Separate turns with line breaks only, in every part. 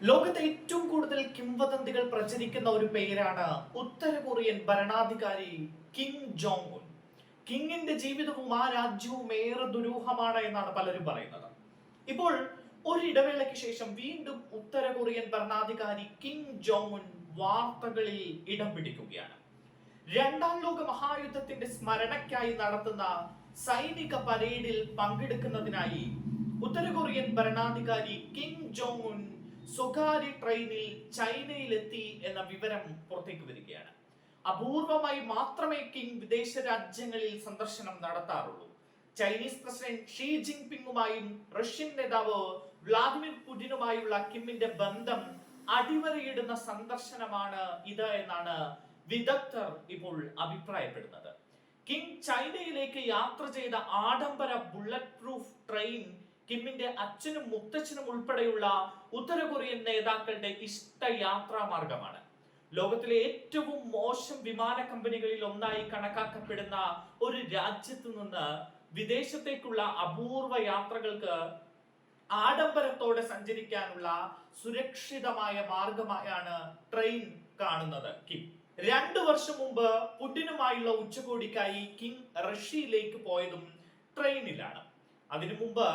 ലോകത്തെ ഏറ്റവും കൂടുതൽ കിംവദന്തികൾ പ്രചരിക്കുന്ന ഒരു പേരാണ് ഉത്തര കൊറിയൻ ഭരണാധികാരി കിം ജോങ് ഉൻ കിങ്ങിന്റെ ജീവിതവും ആ രാജ്യവും ഏറെ ദുരൂഹമാണ് എന്നാണ് പലരും പറയുന്നത്. ഇപ്പോൾ ഒരു ഇടവേളയ്ക്ക് ശേഷം വീണ്ടും ഉത്തര കൊറിയൻ ഭരണാധികാരി കിം ജോങ് ഉൻ വാർത്തകളിൽ ഇടം പിടിക്കുകയാണ്. രണ്ടാം ലോക മഹായുദ്ധത്തിന്റെ സ്മരണയ്ക്കായി നടത്തുന്ന സൈനിക പരേഡിൽ പങ്കെടുക്കുന്നതിനായി ഉത്തര കൊറിയൻ ഭരണാധികാരി കിം ജോങ് ഉൻ സ്വകാര്യ ട്രെയിനിൽ ചൈനയിലെത്തി എന്ന വിവരം പുറത്തേക്ക് വരികയാണ്. അപൂർവമായി മാത്രമേ കിങ് വിദേശ രാജ്യങ്ങളിൽ സന്ദർശനം നടത്താറുള്ളൂ. ചൈനീസ് പ്രസിഡന്റ് ഷീ ജിങ് പിങ്ങുമായും റഷ്യൻ നേതാവ് വ്ളാദിമിർ പുടിനുമായുള്ള കിമ്മിന്റെ ബന്ധം അടിവരയിടുന്ന സന്ദർശനമാണ് ഇത് എന്നാണ് വിദഗ്ധർ ഇപ്പോൾ അഭിപ്രായപ്പെടുന്നത്. കിങ് ചൈനയിലേക്ക് യാത്ര ചെയ്ത ആഡംബര ബുള്ളറ്റ് പ്രൂഫ് ട്രെയിൻ കിമ്മിന്റെ അച്ഛനും മുത്തച്ഛനും ഉൾപ്പെടെയുള്ള ഉത്തര കൊറിയൻ നേതാക്കളുടെ ഇഷ്ട മാർഗമാണ് ലോകത്തിലെ ഏറ്റവും മോശം വിമാന കമ്പനികളിൽ ഒന്നായി കണക്കാക്കപ്പെടുന്ന ഒരു രാജ്യത്ത് നിന്ന് വിദേശത്തേക്കുള്ള അപൂർവ യാത്രകൾക്ക് ആഡംബരത്തോടെ സഞ്ചരിക്കാനുള്ള സുരക്ഷിതമായ മാർഗമായാണ് ട്രെയിൻ കാണുന്നത് കിം. രണ്ടു വർഷം മുമ്പ് പുടിനുമായുള്ള ഉച്ചകോടിക്കായി കിം റഷ്യയിലേക്ക് പോയതും ട്രെയിനിലാണ്. അതിനു മുമ്പ്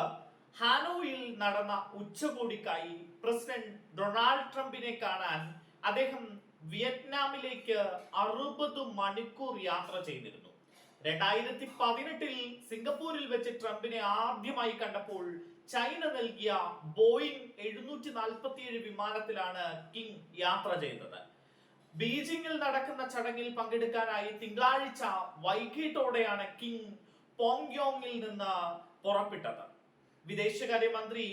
ഹാനോയിൽ നടന്ന ഉച്ചകോടിക്കായി പ്രസിഡന്റ് ഡൊണാൾഡ് ട്രംപിനെ കാണാൻ അദ്ദേഹം വിയറ്റ്നാമിലേക്ക് അറുപത് മണിക്കൂർ യാത്ര ചെയ്തിരുന്നു. രണ്ടായിരത്തി പതിനെട്ടിൽ സിംഗപ്പൂരിൽ വെച്ച് ട്രംപിനെ ആദ്യമായി കണ്ടപ്പോൾ ചൈന നൽകിയ ബോയിങ് എഴുന്നൂറ്റി നാൽപ്പത്തിയേഴ് വിമാനത്തിലാണ് കിങ് യാത്ര ചെയ്തത്. ബീജിംഗിൽ നടക്കുന്ന ചടങ്ങിൽ പങ്കെടുക്കാനായി തിങ്കളാഴ്ച വൈകിട്ടോടെയാണ് കിങ് പോങ്യോങ്ങിൽ നിന്ന് പുറപ്പെട്ടത്. വിദേശകാര്യമന്ത്രി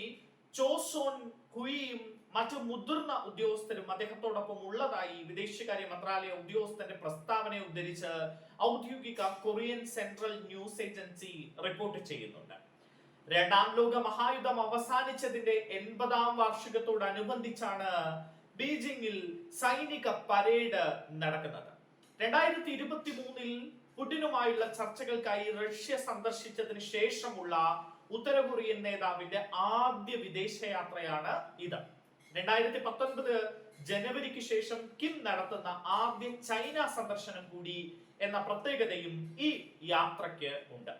ചോസോൺ ഹുയിയും മറ്റു മുതിർന്ന ഉദ്യോഗസ്ഥരും അദ്ദേഹത്തോടൊപ്പം ഉള്ളതായി വിദേശകാര്യ മന്ത്രാലയ ഉദ്യോഗസ്ഥന്റെ പ്രസ്താവനയെ ഉദ്ധരിച്ച് ഔദ്യോഗിക Korean Central News Agency report ചെയ്യുന്നുണ്ട്. രണ്ടാം ലോക മഹായുദ്ധം അവസാനിച്ചതിന്റെ എൺപതാം വാർഷികത്തോടനുബന്ധിച്ചാണ് ബീജിംഗിൽ സൈനിക പരേഡ് നടക്കുന്നത്. രണ്ടായിരത്തി ഇരുപത്തി മൂന്നിൽ പുടിനുമായുള്ള ചർച്ചകൾക്കായി റഷ്യ സന്ദർശിച്ചതിന് ശേഷമുള്ള ഉത്തര കൊറിയൻ നേതാവിന്റെ ആദ്യ വിദേശയാത്രയാണ് ഇത്. രണ്ടായിരത്തി പത്തൊൻപത് ജനുവരിക്ക് ശേഷം കിം നടത്തുന്ന ആദ്യ ചൈന സന്ദർശനം കൂടി എന്ന പ്രത്യേകതയും ഈ യാത്രയ്ക്ക് ഉണ്ട്.